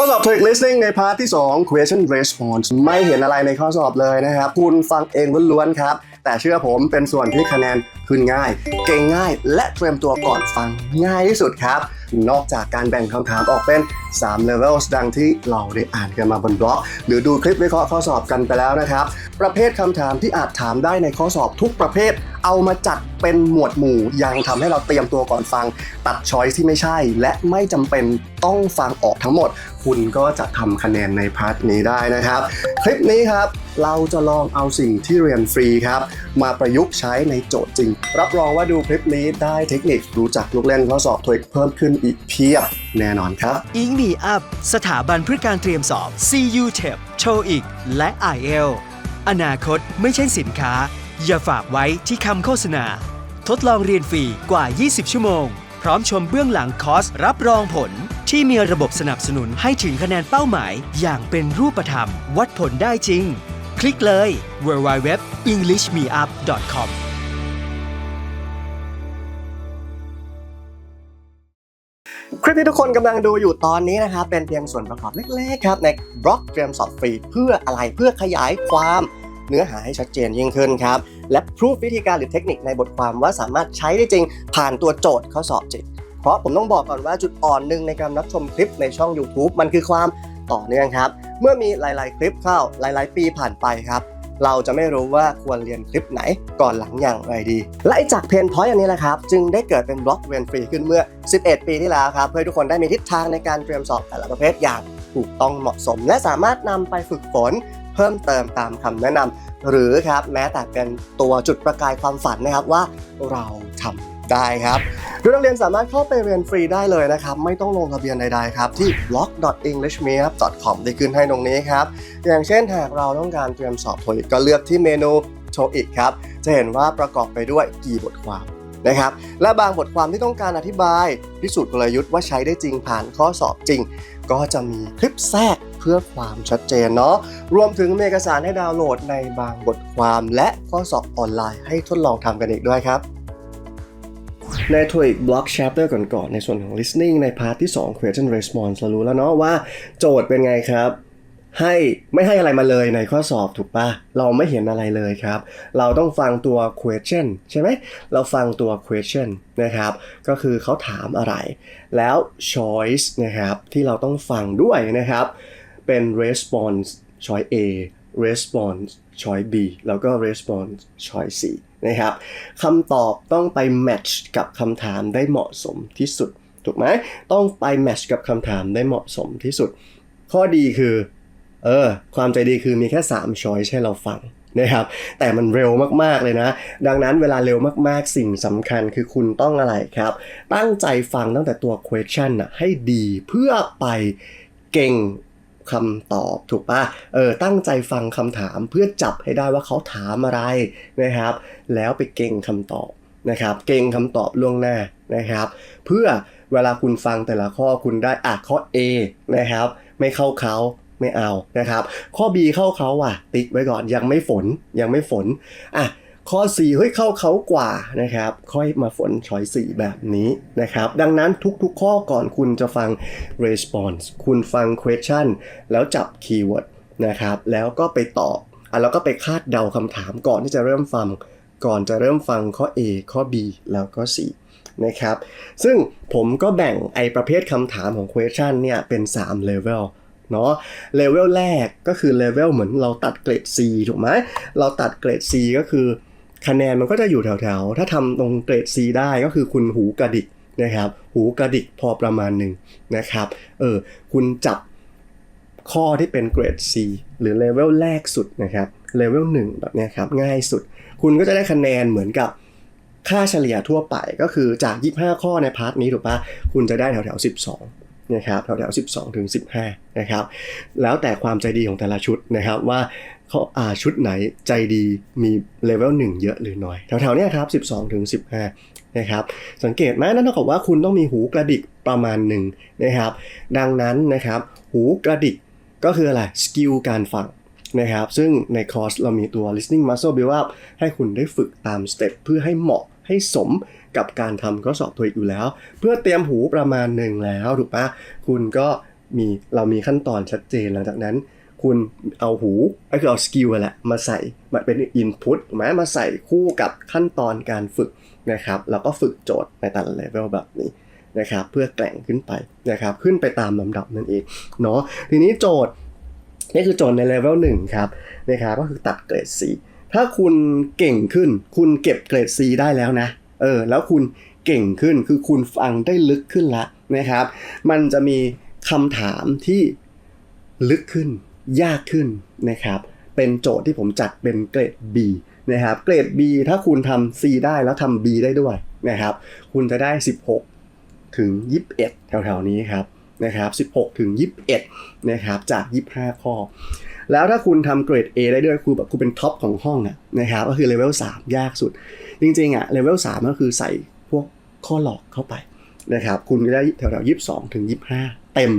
ข้อสอบ Trick Listening ในพาร์ทที่ 2 Question Response ไม่เห็นอะไรในข้อสอบเลยนะครับ คุณฟังเองล้วนๆครับ แต่เชื่อผมเป็นส่วนที่คะแนนขึ้นง่าย เก่งง่าย และเตรียมตัวก่อนฟังง่ายที่สุดครับ นอกจากการแบ่งคำถามออกเป็น3 levels ดังที่เราได้อ่านกันมาบนบล็อก หรือดูคลิปวิเคราะห์ข้อสอบกันไปแล้วนะครับ ประเภทคำถามที่อาจถามได้ในข้อสอบทุกประเภท เอามาจัดเป็นหมวดหมู่ยังทำให้เราเตรียมตัวก่อนฟัง ตัดช้อยที่ไม่ใช่ และไม่จำเป็นต้องฟังออกทั้งหมด คุณก็จะทำคะแนนในพาร์ทนี้ได้นะครับ คลิปนี้ครับเราจะลองเอาสิ่งที่เรียนฟรีครับ มาประยุกต์ใช้ในโจทย์จริง รับรองว่าดูคลิปนี้ได้เทคนิครู้จักลูกเล่นข้อสอบทวิกเพิ่มขึ้นอีกเพียบแน่นอนครับ อิงมีอัพสถาบันเพื่อการเตรียมสอบ CU TEP TOEIC และ IEL อนาคตไม่ใช่สินค้า อย่าฝากไว้ที่คำโฆษณา ทดลองเรียนฟรีกว่า 20 ชั่วโมง พร้อมชมเบื้องหลังคอร์สรับรองผล ที่มีระบบสนับสนุนให้ถึงคะแนนเป้าหมาย อย่างเป็นรูปธรรม วัดผลได้จริง คลิกเลย www.englishmeup.com คลิปที่ทุกคนกำลังดูอยู่ตอนนี้นะครับ เป็นเพียงส่วนประกอบเล็กๆครับ ในบล็อกเตรียมสอบฟรีเพื่ออะไรเพื่อขยายความเนื้อหาให้ชัดเจนยิ่งขึ้นครับ และพรูฟวิธีการหรือเทคนิคในบทความว่าสามารถใช้ได้จริงผ่านตัวโจทย์ข้อสอบจริงเพราะผมต้องบอกก่อนว่าจุดอ่อนหนึ่งในการรับชมคลิปในช่อง YouTube มันคือความต่อเนื่องครับ เมื่อมีหลาย ๆ คลิปเข้าหลาย ๆ ปีผ่านไปครับ เราจะไม่รู้ว่าควรเรียนคลิปไหนก่อนหลังอย่างไรดี และจากเพนพอยต์อันนี้แหละครับ จึงได้เกิดเป็นบล็อกเรียนฟรีขึ้นเมื่อ 11 ปีที่แล้วครับ เพื่อทุกคนได้มีทิศทางในการเตรียมสอบแต่ละประเภทอย่างถูกต้องเหมาะสม และสามารถนำไปฝึกฝนเพิ่มเติมตามคำแนะนำหรือครับแม้แต่เป็นตัวจุดประกายความฝันนะครับว่าเราทำ ได้ครับโดยนักเรียนสามารถเข้าไปเรียนฟรีได้เลยนะครับ ไม่ต้องลงทะเบียนใดๆครับ ที่ blog.englishmeup.com ได้ขึ้นให้ตรงนี้ครับ อย่างเช่นหากเราต้องการเตรียมสอบโทอีกก็เลือกที่เมนูโทอีกครับ จะเห็นว่าประกอบไปด้วยกี่บทความนะครับ และบางบทความที่ต้องการอธิบาย พิสูจน์กลยุทธ์ว่าใช้ได้จริงผ่านข้อสอบจริง ก็จะมีคลิปแทรกเพื่อความชัดเจนเนาะ รวมถึงมีเอกสารให้ดาวน์โหลดในบางบทความ และข้อสอบออนไลน์ให้ทดลองทำกันอีกด้วยครับ ใน TOEIC Block Chapter ก่อนๆในส่วนของ listening ในพาร์ทที่ 2 question response เรารู้แล้วเนาะว่าโจทย์เป็นไงครับให้ไม่ให้อะไรมาเลยในข้อสอบถูกปะเราไม่เห็นอะไรเลยครับ เราต้องฟังตัว question ใช่ไหมเราฟังตัว question นะครับ ก็คือเขาถามอะไร แล้ว choice นะครับ ที่เราต้องฟังด้วยนะครับ เป็น response choice A response choice B แล้วก็ response choice C นะครับคำตอบต้องไป match กับคำถามได้เหมาะสมที่สุด ถูกไหมต้องไป match กับคำถามได้เหมาะสมที่สุด ข้อดีคือ เออ ความใจดีคือมีแค่3 choice ให้เราฟังนะครับ แต่มันเร็วมาก ๆ เลยนะ ดังนั้นเวลาเร็วมาก ๆ สิ่งสำคัญคือคุณต้องอะไรครับ ตั้งใจฟังตั้งแต่ตัว question น่ะให้ดีเพื่อไปเก่ง คำตอบ ถูกปะเออตั้งใจฟังคำถามเพื่อจับให้ได้ว่าเขาถามอะไรนะครับ แล้วไปเก่งคำตอบนะครับ เก่งคำตอบล่วงหน้านะครับ เพื่อเวลาคุณฟังแต่ละข้อคุณได้อะข้อ A นะครับ ไม่เข้าเขาไม่เอานะครับ ข้อ B เข้าเขาอะ ติ๊กไว้ก่อนยังไม่ฝนยังไม่ฝนอะ ข้อ 4 เฮ้ยเข้าเขากว่านะครับ ค่อยมาฝนช้อย4แบบนี้นะครับ ดังนั้นทุกๆข้อก่อนคุณจะฟัง response คุณฟัง question แล้วจับ keyword นะครับ แล้วก็ไปตอบอะแล้วก็ไปคาดเดาคำถามก่อนที่จะเริ่มฟัง ก่อนจะเริ่มฟังข้อ A ข้อ B แล้วก็ C นะครับ ซึ่งผมก็แบ่งไอประเภทคำถามของ question เนี่ยเป็น3 level เนาะเลเวลแรกก็คือเลเวลเหมือนเราตัดเกรด C ถูกไหมเราตัดเกรด C ก็คือ คะแนนมันก็จะอยู่แถวๆ ถ้าทำตรงเกรด C ได้ก็คือคุณหูกระดิกนะครับ หูกระดิกพอประมาณหนึ่งนะครับ เออ คุณจับข้อที่เป็นเกรด C หรือเลเวลแรกสุดนะครับ เลเวล1แบบนี้ครับ ง่ายสุด คุณก็จะได้คะแนนเหมือนกับค่าเฉลี่ยทั่วไปก็คือจาก 25 ข้อในพาร์ทนี้ถูกปะคุณจะได้แถวๆ12นะครับแถวๆ12ถึง15นะครับ แล้วแต่ความใจดีของแต่ละชุดนะครับว่า เขาอ่าชุดไหนใจดีมีเลเวล1เยอะหรือน้อยแถวๆเนี้ยครับ 12ถึง15นะครับสังเกตไหมนั่นเท่ากับว่าคุณต้องมีหูกระดิกประมาณหนึ่งนะครับ ดังนั้นนะครับหูกระดิกก็คืออะไรสกิลการฟังนะครับซึ่งในคอร์สเรามีตัว listening muscle build up ให้คุณได้ฝึกตามสเต็ปเพื่อให้เหมาะให้สมกับการทำข้อสอบตัวอีกอยู่แล้ว เพื่อเตรียมหูประมาณหนึ่งแล้วถูกปะคุณก็มีเรามีขั้นตอนชัดเจนหลังจากนั้น คุณเอาหูก็คือเอาสกิลแหละมาใส่มาเป็น Input ถูกไหมมาใส่คู่กับขั้นตอนการฝึกนะครับแล้วก็ฝึกโจทย์ในแต่ละเลเวลแบบนี้นะครับเพื่อแกล่งขึ้นไปนะครับขึ้นไปตามลำดับนั่นเองเนาะทีนี้โจทย์นี่คือโจทย์ในเลเวล1ครับนะครับก็คือตัดเกรด C ถ้าคุณเก่งขึ้น คุณเก็บเกรด C ได้แล้วนะเออแล้วคุณเก่งขึ้นคือคุณฟังได้ลึกขึ้นละนะครับ มันจะมีคำถามที่ลึกขึ้น ยากขึ้นนะครับ เป็นโจทย์ที่ผมจัดเป็นเกรด B นะครับ เกรด B ถ้าคุณทำ C ได้แล้วทำ B ได้ด้วยนะครับ คุณจะได้ 16 ถึง 21 แถวๆนี้ครับนะครับ 16 ถึง 21 นะครับ จาก 25 ข้อ แล้วถ้าคุณทำเกรด A ได้ด้วยคือแบบคุณเป็นท็อปของห้องอะนะครับ ก็คือเลเวล 3 ยากสุด จริงๆอะเลเวล 3 ก็คือใส่พวกข้อหลอกเข้าไปนะครับ คุณจะได้แถวๆ22 ถึง 25 เต็ม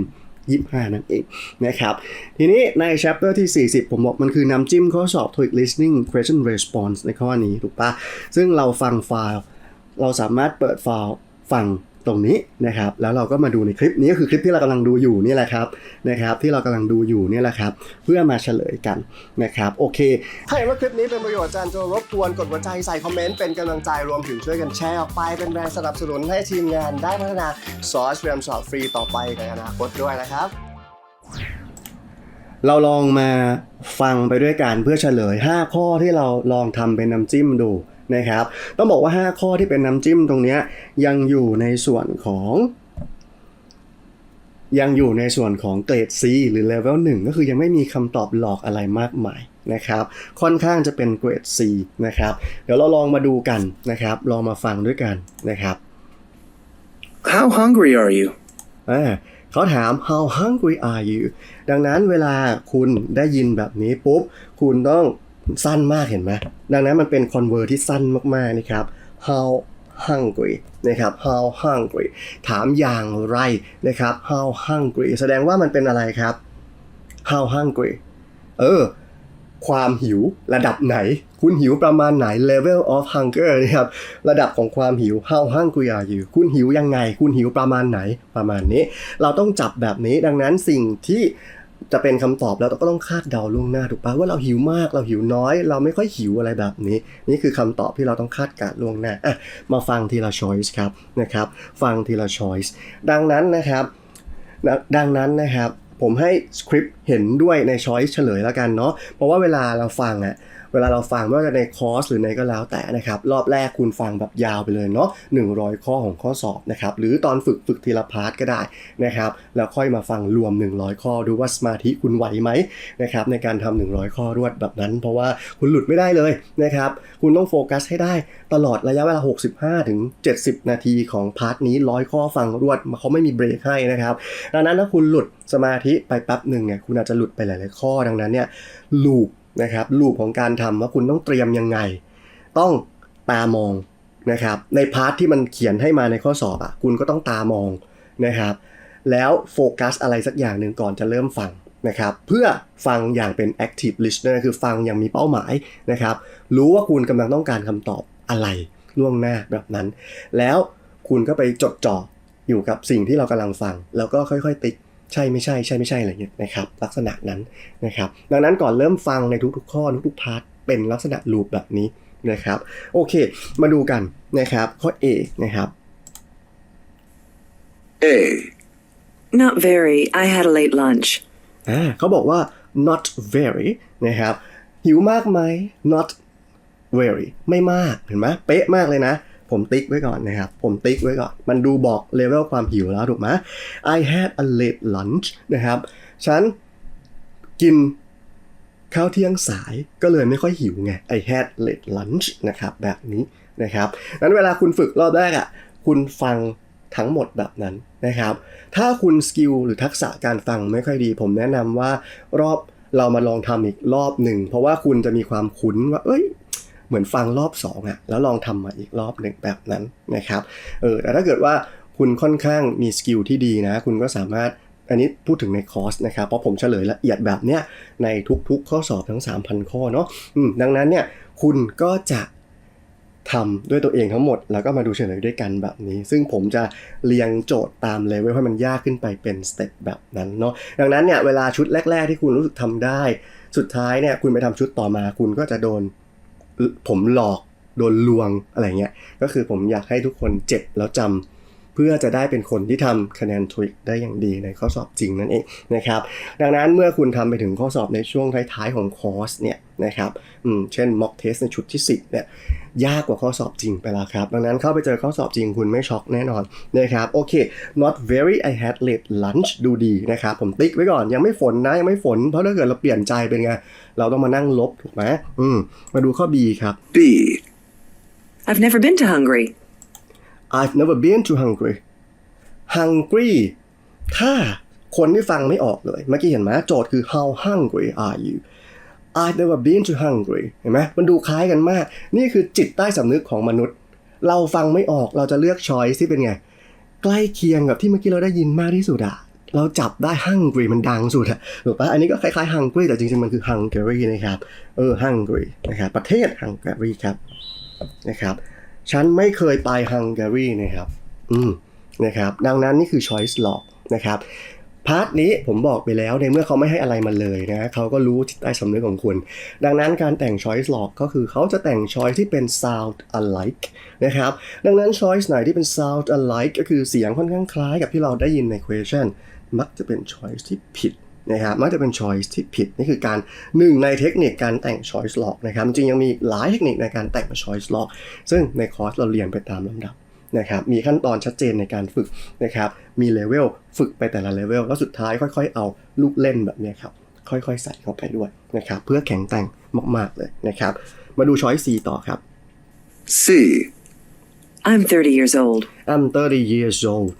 25 นั่นเองนะครับ ทีนี้ใน chapter ที่ 40 ผมบอกมันคือน้ำจิ้มข้อสอบ TOEIC listening question response ในข้อนี้ถูกปะซึ่งเราฟังไฟล์ เราสามารถเปิดไฟล์ฟัง ตรงนี้นะครับแล้วเราก็มาดูในคลิปนี้ก็คือคลิปที่เรากำลังดูอยู่นี่แหละครับนะครับที่เรากำลังดูอยู่นี่แหละครับเพื่อมาเฉลยกันนะครับโอเค ถ้าเห็นว่าคลิปนี้เป็นประโยชน์อาจารย์จะรบกวนกดหัวใจใส่คอมเมนต์เป็นกำลังใจรวมถึงช่วยกันแชร์ออกไปเป็นแรงสนับสนุนให้ทีมงานได้พัฒนาซอสเรียมสอบฟรีต่อไปในอนาคตด้วยนะครับ เราลองมาฟังไปด้วยกันเพื่อเฉลย 5 ข้อที่เราลองทำเป็นน้ำจิ้มดู นะครับ ต้องบอกว่า 5 ข้อที่เป็นน้ำจิ้มตรงเนี้ยยังอยู่ในส่วนของยังอยู่ในส่วนของเกรด C หรือ level 1 ก็คือยังไม่มีคำตอบหลอกอะไรมากมายนะครับ ค่อนข้างจะเป็นเกรด C นะครับ เดี๋ยวเราลองมาดูกันนะครับ ลองมาฟังด้วยกันนะครับ How hungry are you? อ่าเขาถาม how hungry are you ดังนั้นเวลาคุณได้ยินแบบนี้ปุ๊บ คุณต้อง สั้นมากเห็นไหมดังนั้นมันเป็น convert ที่สั้นมากๆนะครับ how hungry นะครับ how hungry ถามอย่างไรนะครับ how hungry แสดงว่ามันเป็นอะไรครับ how hungry เออ ความหิวระดับไหน คุณหิวประมาณไหน level of hunger นะครับ ระดับของความหิว how hungry are you คุณหิวยังไง คุณหิวประมาณไหนประมาณนี้ เราต้องจับแบบนี้ดังนั้นสิ่งที่ จะเป็นคำตอบแล้วก็ต้องคาดเดาล่วงหน้าถูกปะว่าเราหิวมากเราหิวน้อย เราไม่ค่อยหิวอะไรแบบนี้ นี่คือคำตอบที่เราต้องคาดการล่วงหน้าอะมาฟังทีละ choice ครับนะครับ ฟังทีละ choice ดังนั้นนะครับ ดังนั้นนะครับผมให้สคริปต์เห็นด้วยในช้อยส์เฉลยแล้วกันเนาะเพราะว่าเวลาเราฟังอะ เวลาเราฟังไม่ว่าจะในคอร์สหรือในก็แล้วแต่นะครับ รอบแรกคุณฟังแบบยาวไปเลยเนาะ100 ข้อของข้อสอบนะครับ หรือตอนฝึกฝึกทีละพาร์ทก็ได้นะครับ แล้วค่อยมาฟังรวม 100 ข้อดูว่าสมาธิคุณไหวไหมนะครับในการทำ100 ข้อรวดแบบนั้น เพราะว่าคุณหลุดไม่ได้เลยนะครับ คุณต้องโฟกัสให้ได้ตลอดระยะเวลา 65 ถึง 70 นาทีของพาร์ทนี้ร้อยข้อฟังรวดเขาไม่มีเบรกให้นะครับ ดังนั้นถ้าคุณหลุดสมาธิไปแป๊บหนึ่งเนี่ยคุณอาจจะหลุดไปหลาย ๆ ข้อดังนั้นเนี่ยลูป นะครับลูปของการทำว่าคุณต้องเตรียมยังไง ต้องตามองนะครับในพาร์ทที่มันเขียนให้มาในข้อสอบอะคุณก็ต้องตามองนะครับ แล้วโฟกัสอะไรสักอย่างหนึ่งก่อนจะเริ่มฟังนะครับเพื่อฟังอย่างเป็น active listener คือฟังอย่างมีเป้าหมายนะครับ รู้ว่าคุณกำลังต้องการคำตอบอะไรล่วงหน้าแบบนั้น แล้วคุณก็ไปจดจ่ออยู่กับสิ่งที่เรากำลังฟัง แล้วก็ค่อยๆ ติ๊ก ใช่ไม่ใช่ใช่ไม่ใช่อะไรเงี้ยนะครับลักษณะนั้นนะครับดังนั้นก่อนเริ่มฟังในทุกๆ ข้อทุกๆพาร์ทเป็นลักษณะลูปแบบนี้นะครับโอเค มาดูกันนะครับข้อ A นะครับ A. Not very. I had a late lunch. อ่าเขาบอกว่า not very นะครับหิวมากไหม not very ไม่มากเห็นไหมเป๊ะมากเลยนะ ผมติ๊กไว้ก่อนนะครับ ผมติ๊กไว้ก่อน มันดูบอกเลเวลความหิวแล้วถูกไหม I had a late lunch นะครับ ฉันกินข้าวเที่ยงสายก็เลยไม่ค่อยหิวไง I had late lunch นะครับ แบบนี้นะครับนั้นเวลาคุณฝึกรอบแรกอะ คุณฟังทั้งหมดแบบนั้นนะครับ ถ้าคุณสกิลหรือทักษะการฟังไม่ค่อยดี ผมแนะนำว่ารอบเรามาลองทำอีกรอบหนึ่ง เพราะว่าคุณจะมีความคุ้นว่า เอ้ย เหมือนฟังรอบสองอะแล้วลองทำมาอีกรอบหนึ่งแบบนั้นนะครับเออแต่ถ้าเกิดว่าคุณค่อนข้างมีสกิลที่ดีนะ คุณก็สามารถอันนี้พูดถึงในคอร์สนะครับ เพราะผมเฉลยละเอียดแบบเนี้ยในทุกๆข้อสอบทั้ง 3,000 ข้อเนาะอืมดังนั้นเนี่ยคุณก็จะทำด้วยตัวเองทั้งหมด แล้วก็มาดูเฉลยด้วยกันแบบนี้ ซึ่งผมจะเรียงโจทย์ตามเลเวลให้มันยากขึ้นไปเป็นสเต็ปแบบนั้นเนาะดังนั้นเนี่ยเวลาชุดแรก ๆ ที่คุณรู้สึกทำได้ สุดท้ายเนี่ยคุณไปทำชุดต่อมาคุณก็จะโดน ผมหลอกโดนลวงอะไรเงี้ยก็คือผมอยากให้ทุกคนเจ็บแล้วจำเพื่อจะได้เป็นคนที่ทำคะแนนทวิกได้อย่างดีในข้อสอบจริงนั่นเองนะครับดังนั้นเมื่อคุณทำไปถึงข้อสอบในช่วงท้ายๆของคอร์สเนี่ยนะครับอืมเช่น mock test ในชุดที่ 10เนี่ยยากกว่าข้อสอบจริงไปแล้วครับ ดังนั้นเข้าไปเจอข้อสอบจริงคุณไม่ช็อกแน่นอนนะครับโอเค not very I had late lunch ดูดีนะครับผมติ๊กไว้ก่อนยังไม่ฝนนะ ยังไม่ฝน เพราะถ้าเกิดเราเปลี่ยนใจเป็นไง เราต้องมานั่งลบถูกไหมอืมมาดูข้อ B ครับ B. I've never been to Hungary. I've never been to Hungary hungry ถ้าคนที่ฟังไม่ออกเลย เมื่อกี้เห็นไหมโจทย์คือ how hungry are you I've never been to Hungary เห็นไหมมันดูคล้ายกันมาก นี่คือจิตใต้สำนึกของมนุษย์ เราฟังไม่ออกเราจะเลือก choice ที่เป็นไง ใกล้เคียงกับที่เมื่อกี้เราได้ยินมากที่สุดอะเราจับได้ hungry มันดังสุดอะถูกปะอันนี้ก็คล้ายๆ hungry แต่จริงๆ มันคือ Hungary นะครับ เออ Hungary นะครับ ประเทศ Hungary ครับ นะครับ ฉันไม่เคยไปฮังการีนะครับ อืมนะครับดังนั้นนี่คือ choice lock นะครับพาร์ทนี้ผมบอกไปแล้วในเมื่อเขาไม่ให้อะไรมาเลยนะเขาก็รู้จิตใต้สำนึกของคุณ ดังนั้นการแต่ง choice lock ก็คือเขาจะแต่ง choice ที่เป็น sound alike นะครับดังนั้น choice ไหนที่เป็น sound alike ก็คือเสียงค่อนข้างคล้ายกับที่เราได้ยินใน question มักจะเป็น choice ที่ผิด นะครับมักจะเป็น choice ที่ผิดนี่คือการหนึ่งในเทคนิคการแต่ง choice lock นะครับจริงๆยังมีอีกหลายเทคนิคในการแต่ง choice lock ซึ่งในคอร์สเราเรียนไปตามลำดับนะครับมีขั้นตอนชัดเจนในการฝึกนะครับมีเลเวลฝึกไปแต่ละเลเวลแล้วสุดท้ายค่อยๆ เอาลูกเล่นแบบเนี้ยครับค่อยๆ ใส่เข้าไปด้วยนะครับเพื่อแข็งแกร่งมากๆเลยนะครับมาดู choice C ต่อครับ C. I'm 30 years old. I'm 30 years old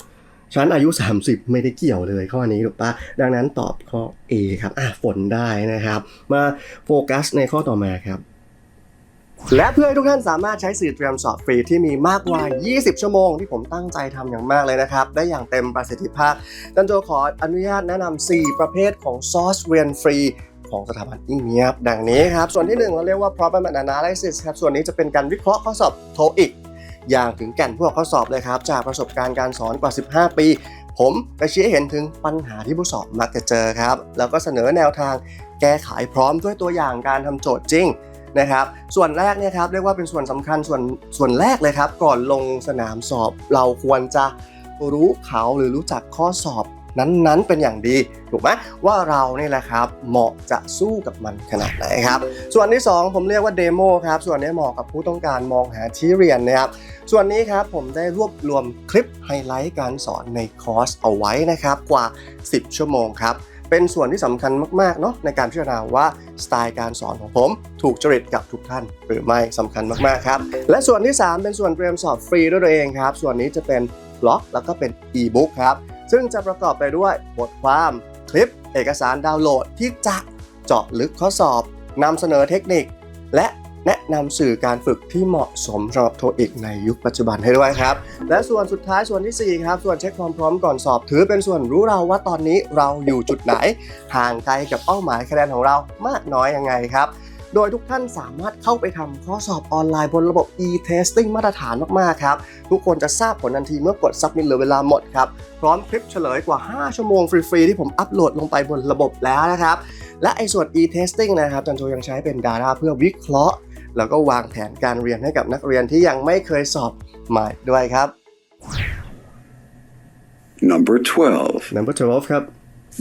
ฉันอายุ 30 ไม่ได้เกี่ยวเลยข้อนี้ถูกปะดังนั้นตอบข้อ A ครับอะฝนได้นะครับ มาโฟกัสในข้อต่อมาครับและเพื่อให้ทุกท่านสามารถใช้สื่อเตรียมสอบฟรีที่มีมากกว่า 20 ชั่วโมง ที่ผมตั้งใจทำอย่างมากเลยนะครับ ได้อย่างเต็มประสิทธิภาพดันโจขออนุญาตแนะนำ4ประเภทของซอสเรียนฟรีของสถาบันยิ่งเงียบดังนี้ครับ ส่วนที่ 1 เราเรียกว่า problem analysis ครับ ส่วนนี้จะเป็นการวิเคราะห์ข้อสอบ TOEIC อ อย่างถึงแก่นพวกข้อสอบเลยครับ จากประสบการณ์การสอนกว่า 15 ปี ผมไปชี้ให้เห็นถึงปัญหาที่ผู้สอบมักจะเจอครับ แล้วก็เสนอแนวทางแก้ไขพร้อมด้วยตัวอย่างการทำโจทย์จริงนะครับส่วนแรกเนี่ยครับเรียกว่าเป็นส่วนสำคัญส่วนส่วนแรกเลยครับ ก่อนลงสนามสอบเราควรจะรู้เขาหรือรู้จักข้อสอบ นั้นๆ เป็นอย่างดีถูกไหมว่าเราเนี่ยแหละครับเหมาะจะสู้กับมันขนาดไหนครับส่วนที่ 2 ผมเรียกว่าเดโมครับส่วนนี้เหมาะกับผู้ต้องการมองหาที่เรียนนะครับส่วนนี้ครับผมได้รวบรวมคลิปไฮไลท์การสอนในคอร์สเอาไว้นะครับกว่า 10 ชั่วโมงครับเป็นส่วนที่สำคัญมากๆเนาะในการพิจารณาว่าสไตล์การสอนของผม ถูกจริตกับทุกท่าน หรือไม่สำคัญมากๆครับและส่วนที่ 3 เป็นส่วนเตรียมสอบฟรีด้วยตัวเองครับส่วนนี้จะเป็นบล็อกแล้วก็เป็นอีบุ๊กครับ ซึ่งจะประกอบไปด้วยบทความคลิป เอกสารดาวน์โหลดที่จะเจาะลึกข้อสอบนำเสนอเทคนิค และแนะนำสื่อการฝึกที่เหมาะสมสำหรับโทอีกในยุคปัจจุบันให้ด้วยครับ และส่วนสุดท้ายส่วนทีสี่4 ครับ ส่วนเช็คความพร้อมก่อนสอบถือเป็นส่วนรู้เราว่าตอนนี้เราอยู่จุดไหน ห่างไกลกับเป้าหมายคะแนนของเรามากน้อยยังไงครับ โดยทุกท่านสามารถเข้าไปทำข้อสอบออนไลน์บนระบบ e-testing มาตรฐานมากๆครับ ทุกคนจะทราบผลทันทีเมื่อกด submit เหลือเวลาหมดครับ พร้อมคลิปเฉลยกว่า 5 ชั่วโมงฟรี ๆ ที่ผมอัปโหลดลงไปบนระบบแล้วนะครับ และไอ้ส่วน e-testing นะครับจันโจยังใช้เป็น Data เพื่อวิเคราะห์ แล้วก็วางแผนการเรียนให้กับนักเรียนที่ยังไม่เคยสอบใหม่ด้วยครับ Number 12. number 12ครับ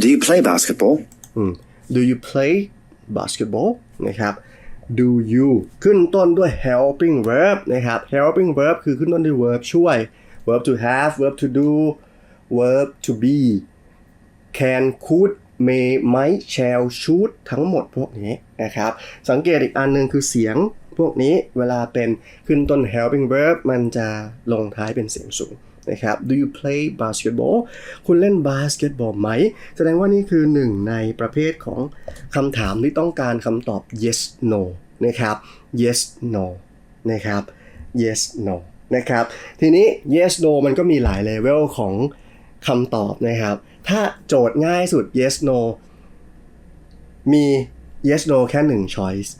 Do you play basketball? Do you play basketball นะครับ Do you ขึ้นต้นด้วย helping verb นะครับ helping verb คือขึ้นต้นด้วย verb ช่วย verb to have verb to do verb to be can could may might shall should ทั้งหมดพวกนี้นะครับ สังเกตอีกอันหนึ่งคือเสียงพวกนี้เวลาเป็นขึ้นต้น helping verb มันจะลงท้ายเป็นเสียงสูง นะครับ Do you play basketball คุณเล่นบาสเกตบอลไหม แสดงว่านี่คือหนึ่งในประเภทของคำถามที่ต้องการคำตอบ yes no นะครับ yes no นะครับ yes no นะครับ ทีนี้ yes no มันก็มีหลายเลเวลของคำตอบนะครับ ถ้าโจทย์ง่ายสุด yes no มี yes no แค่หนึ่ง choice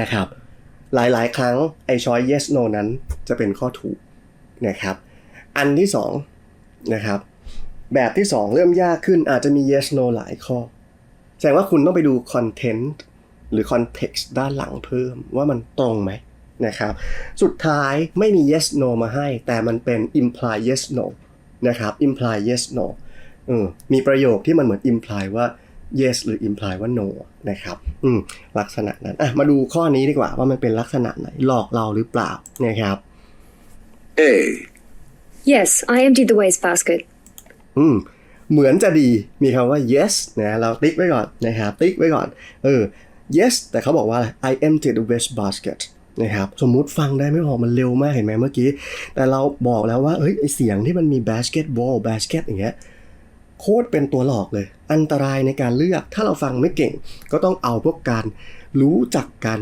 นะครับ หลายๆ ครั้งไอ้ช้อย yes no นั้นจะเป็นข้อถูกนะครับ อันที่สองนะครับแบบที่สองเริ่มยากขึ้นอาจจะมี yes no หลายข้อ แสดงว่าคุณต้องไปดู content หรือ context ด้านหลังเพิ่มว่ามันตรงไหมนะครับสุดท้ายไม่มี yes no มาให้ แต่มันเป็น imply yes no นะครับ imply yes no มีประโยคที่มันเหมือน imply ว่า yes หรือ imply ว่า no นะครับอืมลักษณะนั้นอะมาดูข้อนี้ดีกว่าว่ามันเป็นลักษณะไหนหลอกเราหรือเปล่านะครับ A. Yes, I emptied the wastebasket. อืมเหมือนจะดีมีคำว่า yes นะเราติ๊กไว้ก่อนนะครับติ๊กไว้ก่อนเออ yes แต่เขาบอกว่า I emptied the waste basket นะครับสมมุติฟังได้ไม่พอมันเร็วมากเห็นไหมเมื่อกี้ แต่เราบอกแล้วว่าเฮ้ยไอเสียงที่มันมี basketball basket อย่างเงี้ยโคตรเป็นตัวหลอกเลย อันตรายในการเลือก ถ้าเราฟังไม่เก่ง ก็ต้องเอาพวกการรู้จักการ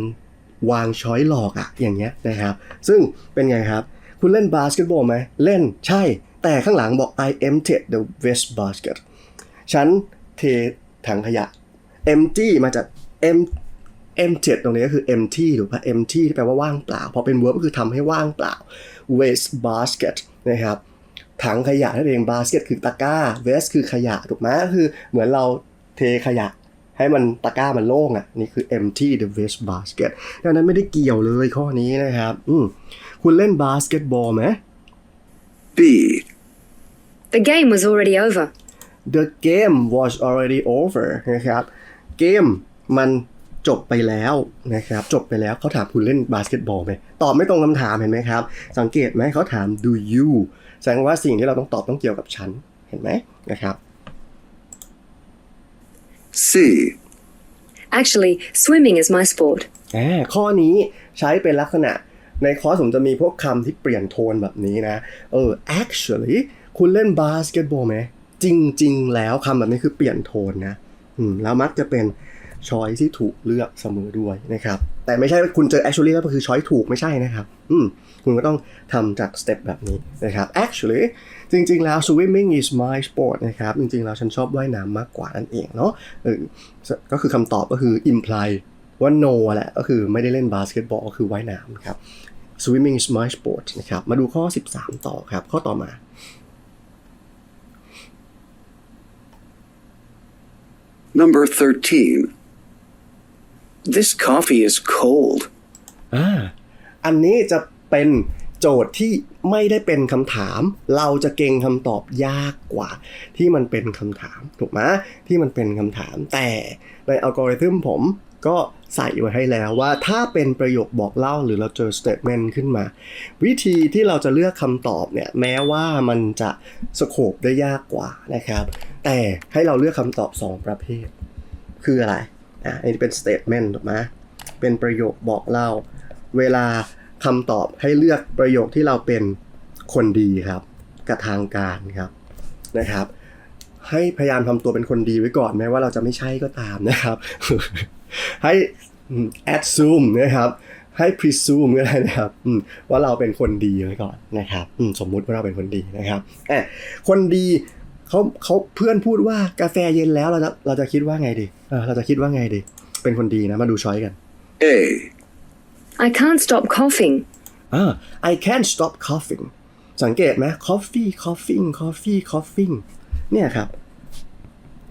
วางช้อยหลอกอะอย่างเงี้ยนะครับ ซึ่งเป็นไงครับ คุณเล่นบาสเกตบอลไหม เล่นใช่ แต่ข้างหลังบอก I emptied the waste basket ฉันเทถังขยะ empty มาจาก em emptied ตรงนี้ก็คือ empty ถูกปะ empty ที่แปลว่าว่างเปล่า พอเป็น verb ก็คือทำให้ว่างเปล่า waste basket นะครับถังขยะนั่นเอง basket คือตะกร้า waste คือขยะถูกไหมก็คือเหมือนเราเทขยะ ให้มันตะกร้ามันโล่งอะ นี่คือ empty the waste basket ดังนั้นไม่ได้เกี่ยวเลยข้อนี้นะครับ อืมคุณเล่นบาสเกตบอลไหม B. The game was already over. The game was already over นะครับเกมมันจบไปแล้วนะครับจบไปแล้วเขาถามคุณเล่นบาสเกตบอลไหมตอบไม่ตรงคำถามเห็นไหมครับ สังเกตไหมเขาถาม do you แสดงว่าสิ่งที่เราต้องตอบต้องเกี่ยวกับฉัน เห็นไหมนะครับ C. Actually, swimming is my sport. อ่าข้อนี้ใช้เป็นลักษณะ ในคอร์สผมจะมีพวกคำที่เปลี่ยนโทนแบบนี้นะ เออ actually คุณเล่นบาสเกตบอลไหม จริง ๆ แล้วคำแบบนี้คือเปลี่ยนโทนนะ อืม แล้วมักจะเป็น ช้อยที่ถูกเลือกเสมอด้วยนะครับ แต่ไม่ใช่คุณเจอ actually แล้วก็คือช้อยถูกไม่ใช่นะครับ อืมคุณก็ต้องทำจากสเต็ปแบบนี้นะครับ actually จริง ๆ แล้ว swimming is my sport นะครับ จริง ๆ แล้วฉันชอบว่ายน้ำมากกว่านั่นเองเนาะเออก็คือคำตอบก็คือ imply ว่า no แหละก็คือไม่ได้เล่นบาสเกตบอลก็คือว่ายน้ำครับ swimming is my sport นะครับ มาดูข้อ 13 ต่อครับ ข้อต่อมา Number 13. This coffee is cold. อ่าอันนี้จะเป็นโจทย์ที่ไม่ได้เป็นคำถาม เราจะเก่งคำตอบยากกว่า ที่มันเป็นคำถามถูกไหมที่มันเป็นคำถาม แต่ในอัลกอริทึมผมก็ใส่ไว้ให้แล้วว่าถ้าเป็นประโยคบอกเล่าหรือเราเจอ statement ขึ้นมา วิธีที่เราจะเลือกคำตอบเนี่ยแม้ว่ามันจะสโคบได้ยากกว่านะครับ แต่ให้เราเลือกคำตอบ 2 ประเภท คืออะไร อะอันนี้เป็น statement ถูกไหมเป็นประโยคบอกเล่า เวลาคำตอบให้เลือกประโยคที่เราเป็นคนดีครับกระทางการครับนะครับ ให้พยายามทำตัวเป็นคนดีไว้ก่อนแม้ว่าเราจะไม่ใช่ก็ตามนะครับ ให้ assume นะครับให้ presume ก็ได้นะครับว่าเราเป็นคนดีไว้ก่อนนะครับสมมุติว่าเราเป็นคนดีนะครับอะคนดี เขาเขาเพื่อนพูดว่ากาแฟเย็นแล้วเราจะเราจะคิดว่าไงดีเออเราจะคิดว่าไงดี เป็นคนดีนะมาดูช้อยกัน A. I can't stop coughing. อ่า I can't stop coughing สังเกตไหม coffee coughing coffee coughing เนี่ยครับ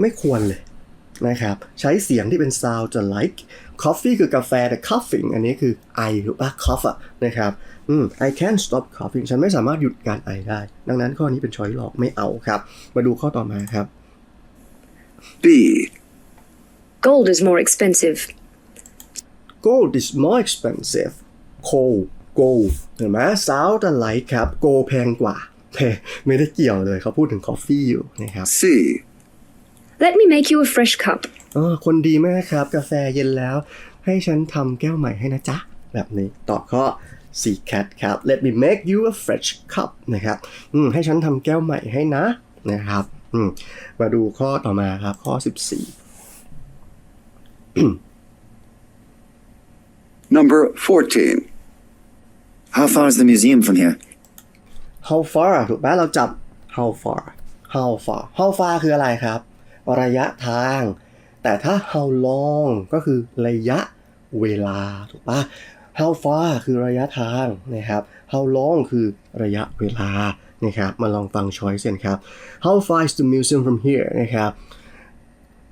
ไม่ควรเลยนะครับ ใช้เสียงที่เป็น sound จะ like coffee คือกาแฟแต่ coughing อันนี้คือไอหรือว่า cough อะนะครับ อืม I can't stop coughing ฉันไม่สามารถหยุดการไอได้ ดังนั้นข้อนี้เป็นช้อยหลอกไม่เอาครับ มาดูข้อต่อมาครับ B. Gold is more expensive. gold is more expensive coal gold เห็นไหม sound alike ครับ gold แพงกว่าไม่ได้เกี่ยวเลยเขาพูดถึง coffee อยู่นะครับ C. Let me make you a fresh cup. เออคนดีมากครับ กาแฟเย็นแล้ว ให้ฉันทำแก้วใหม่ให้นะจ๊ะ แบบนี้ตอบข้อ C cat ครับ Let me make you a fresh cup นะครับอืมให้ฉันทำแก้วใหม่ให้นะนะครับอืมมาดูข้อต่อมาครับ ข้อ 14 Number 14. How far is the museum from here? how far ถูกไหมเราจับ how far how far how far คืออะไรครับ ระยะทาง แต่ถ้า how long ก็คือระยะเวลา ถูกปะ how far คือระยะทางนะครับ how long คือระยะเวลานะครับมาลองฟัง choice กันครับ how far is the museum from here นะครับ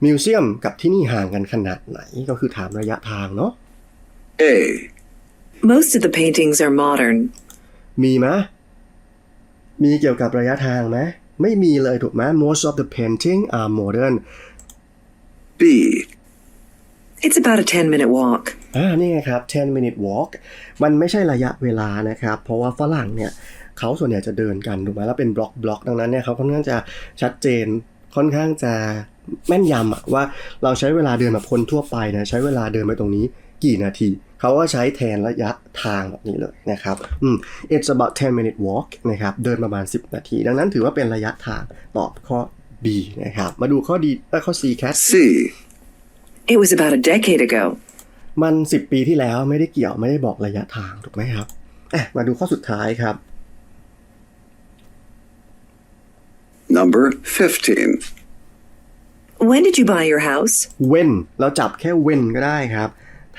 มิวเซียมกับที่นี่ห่างกันขนาดไหนก็คือถามระยะทางเนาะ A. Most of the paintings are modern. มีไหมมีเกี่ยวกับระยะทางไหมไม่มีเลยถูกไหม most of the painting are modern B. It's about a 10 minute walk. อ่านี่ไงครับ 10 minute walk มันไม่ใช่ระยะเวลานะครับ เพราะว่าฝรั่งเนี่ยเขาส่วนใหญ่จะเดินกันถูกไหมแล้วเป็นบล็อกบล็อกดังนั้นเนี่ยเขาค่อนข้างจะชัดเจนค่อนข้างจะแม่นยำอะว่าเราใช้เวลาเดินแบบคนทั่วไปนะใช้เวลาเดินไปตรงนี้กี่นาที เขาก็ใช้แทนระยะทางแบบนี้เลยนะครับอืม it's about 10 minute walk นะครับเดินประมาณ 10 นาที ดังนั้นถือว่าเป็นระยะทางตอบข้อ B นะครับมาดูข้อดีเอ้ยข้อ C แคท C. It was about a decade ago. มัน 10 ปีที่แล้วไม่ได้เกี่ยวไม่ได้บอกระยะทางถูกไหมครับอะมาดูข้อสุดท้ายครับ Number 15. When did you buy your house? when เราจับแค่ when ก็ได้ครับ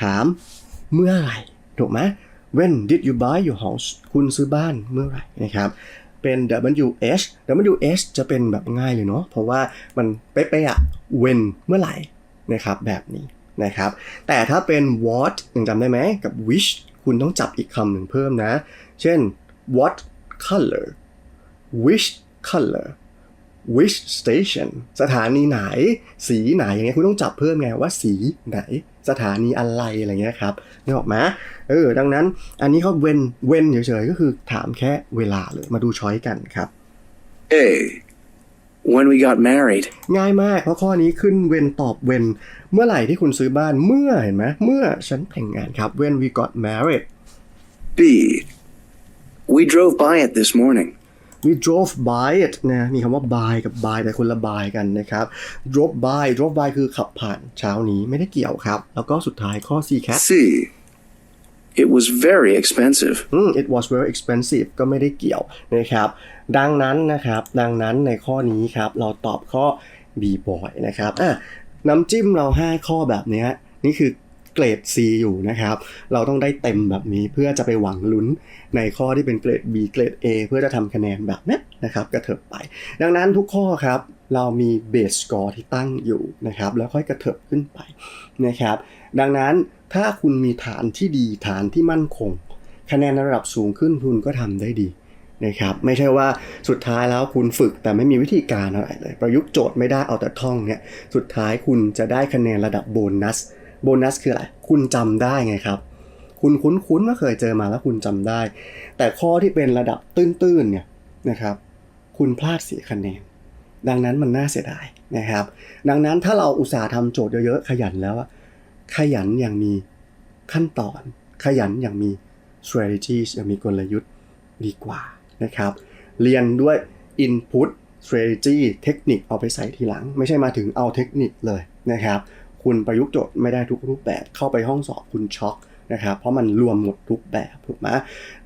ถามเมื่อไหร่ถูกไหม when did you buy your house คุณซื้อบ้านเมื่อไหร่นะครับเป็น WH WH จะเป็นแบบง่ายเลยเนาะเพราะว่ามันเป๊ะๆอะ when เมื่อไหร่นะครับแบบนี้ นะครับ แต่ถ้าเป็น what ยังจำได้ไหมกับ which คุณต้องจับอีกคำหนึ่งเพิ่มนะ เช่น what color which color which station สถานีไหน สีไหนอย่างเงี้ยคุณต้องจับเพิ่มไงว่าสีไหน สถานีอะไรอะไรเงี้ยครับนึกออกไหมเออดังนั้นอันนี้เขาเว้นเว้นเฉยๆก็คือถามแค่เวลาเลยมาดูช้อยกันครับ A. When we got married. ง่ายมาก เพราะข้อนี้ขึ้นเว้นตอบเว้นเมื่อไหร่ที่คุณซื้อบ้านเมื่อเห็นไหมเมื่อฉันแต่งงานครับ when we got married B. We drove by it this morning. we drove by it นะมีคำว่า by กับ by แต่คนละ by กันนะครับ drove by drove by คือขับผ่านเช้านี้ไม่ได้เกี่ยวครับ แล้วก็สุดท้ายข้อ C cat C. It was very expensive. อืม it was very expensive ก็ไม่ได้เกี่ยวนะครับ ดังนั้นนะครับ ดังนั้นในข้อนี้ครับ เราตอบข้อ B boy นะครับอะน้ำจิ้มเรา 5 ข้อแบบนี้นี่คือเกรด C อยู่นะครับ เราต้องได้เต็มแบบนี้เพื่อจะไปหวังลุ้นในข้อที่เป็นเกรด B เกรด A เพื่อจะทำคะแนนแบบนี้นะครับกระเถิบไป ดังนั้นทุกข้อครับเรามีเบสสกอร์ที่ตั้งอยู่นะครับ แล้วค่อยกระเถิบขึ้นไปนะครับ ดังนั้น ถ้าคุณมีฐานที่ดีฐานที่มั่นคง คะแนนระดับสูงขึ้นคุณก็ทำได้ดีนะครับไม่ใช่ว่าสุดท้ายแล้วคุณฝึกแต่ไม่มีวิธีการอะไรเลย ประยุกต์โจทย์ไม่ได้เอาแต่ท่องเนี่ยสุดท้ายคุณจะได้คะแนนระดับโบนัสโบนัสคืออะไรคุณจำได้ไงครับ คุณคุ้นๆว่าเคยเจอมาแล้วคุณจำได้ แต่ข้อที่เป็นระดับตื้นๆเนี่ยนะครับ คุณพลาดเสียคะแนนดังนั้นมันน่าเสียดายนะครับ ดังนั้นถ้าเราอุตส่าห์ทำโจทย์เยอะๆขยันแล้วอะ ขยันอย่างมีขั้นตอน ขยันอย่างมี strategies อย่างมีกลยุทธ์ดีกว่านะครับ เรียนด้วย input strategy เทคนิคเอาไปใส่ทีหลัง ไม่ใช่มาถึงเอาเทคนิคเลยนะครับ คุณประยุกต์โจทย์ไม่ได้ทุกรูปแบบเข้าไปห้องสอบคุณช็อกนะครับ เพราะมันรวมหมดทุกแบบถูกไหม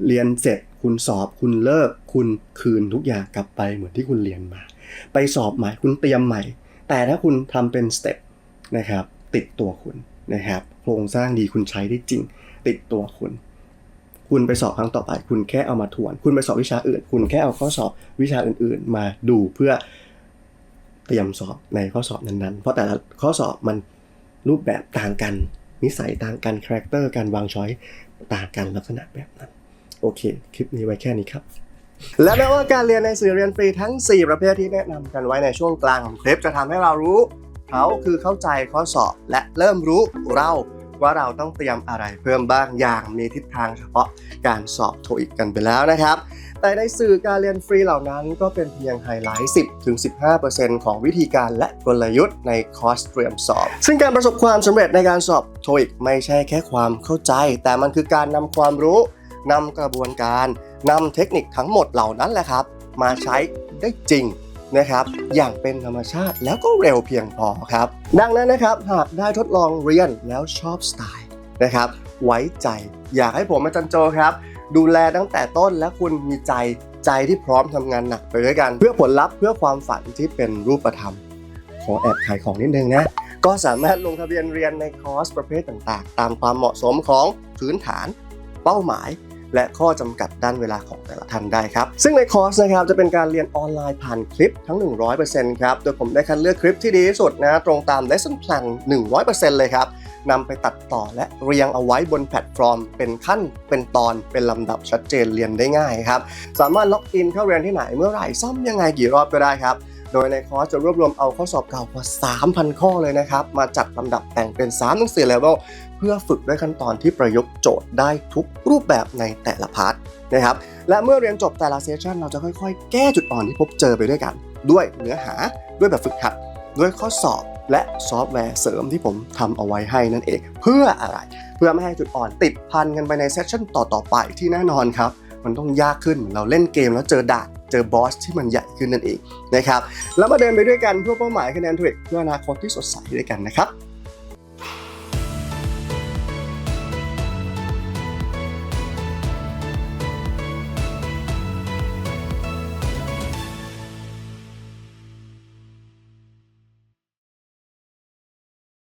เรียนเสร็จคุณสอบคุณเลิก คุณคืนทุกอย่างกลับไปเหมือนที่คุณเรียนมา ไปสอบใหม่คุณเตรียมใหม่ แต่ถ้าคุณทำเป็นสเต็ปนะครับติดตัวคุณ นะครับโครงสร้างดีคุณใช้ได้จริง ติดตัวคุณ คุณไปสอบครั้งต่อไป คุณแค่เอามาทวน คุณไปสอบวิชาอื่น คุณแค่เอาข้อสอบวิชาอื่นๆ มาดูเพื่อเตรียมสอบในข้อสอบนั้นๆ เพราะแต่ละข้อสอบมันรูปแบบต่างกันนิสัยต่างกันคาแรคเตอร์การวางช้อยต่างกันลักษณะแบบนั้น โอเค คลิปนี้ไว้แค่นี้ครับและแม้ว่าการเรียนในสื่อเรียนฟรีทั้ง 4 ประเภทที่แนะนำกันไว้ในช่วงกลางของคลิปจะทำให้เรารู้ เขาคือเข้าใจข้อสอบ และเริ่มรู้เราว่าเราต้องเตรียมอะไรเพิ่มบ้างอย่างมีทิศทางเฉพาะการสอบโทอีกกันไปแล้วนะครับ แต่ในสื่อการเรียนฟรีเหล่านั้นก็เป็นเพียงไฮไลท์ 10-15%ของวิธีการและกลยุทธ์ในคอร์สเตรียมสอบ ซึ่งการประสบความสำเร็จในการสอบโทอีกไม่ใช่แค่ความเข้าใจ แต่มันคือการนำความรู้นำกระบวนการนำเทคนิคทั้งหมดเหล่านั้นแหละครับ มาใช้ได้จริง นะครับอย่างเป็นธรรมชาติแล้วก็เร็วเพียงพอครับ ดังนั้นนะครับหากได้ทดลองเรียนแล้วชอบสไตล์นะครับ ไว้ใจอยากให้ผมอาจารย์โจครับ ดูแลตั้งแต่ต้นและคุณมีใจใจที่พร้อมทำงานหนักไปด้วยกัน เพื่อผลลัพธ์เพื่อความฝันที่เป็นรูปธรรม ขอแอบขายของนิดนึงนะก็สามารถลงทะเบียนเรียนในคอร์สประเภทต่างๆ ตามความเหมาะสมของพื้นฐาน เป้าหมาย และข้อจำกัดด้านเวลาของแต่ละท่านได้ครับ ซึ่งในคอร์สนะครับจะเป็นการเรียนออนไลน์ผ่านคลิปทั้ง 100%ครับ โดยผมได้คัดเลือกคลิปที่ดีที่สุดนะตรงตาม lesson plan 100%เลยครับนำไปตัดต่อและเรียงเอาไว้บนแพลตฟอร์ม เป็นขั้นเป็นตอนเป็นลำดับชัดเจนเรียนได้ง่ายครับ สามารถล็อกอินเข้าเรียนที่ไหนเมื่อไหร่ซ่อมยังไงกี่รอบก็ได้ครับ โดยในคอร์สจะรวบรวมเอาข้อสอบเก่ากว่า 3,000 ข้อเลยนะครับ มาจัดลำดับแต่งเป็น3ถึง4 level เพื่อฝึกด้วยขั้นตอนที่ประยุกต์โจทย์ได้ทุกรูปแบบในแต่ละพาร์ทนะครับ และเมื่อเรียนจบแต่ละเซสชันเราจะค่อยๆ แก้จุดอ่อนที่พบเจอไปด้วยกัน ด้วยเนื้อหาด้วยแบบฝึกหัด ด้วยข้อสอบและซอฟต์แวร์เสริมที่ผมทำเอาไว้ให้นั่นเอง เพื่ออะไร เพื่อไม่ให้จุดอ่อนติดพันกันไปในเซสชันต่อๆไปที่แน่นอนครับ มันต้องยากขึ้นเหมือนเราเล่นเกมแล้วเจอด่านเจอบอสที่มันใหญ่ขึ้นนั่นเองนะครับแล้วมาเดินไปด้วยกันเพื่อเป้าหมายคะแนนทรดเพื่ออนาคตที่สดใสด้วยกันนะครับ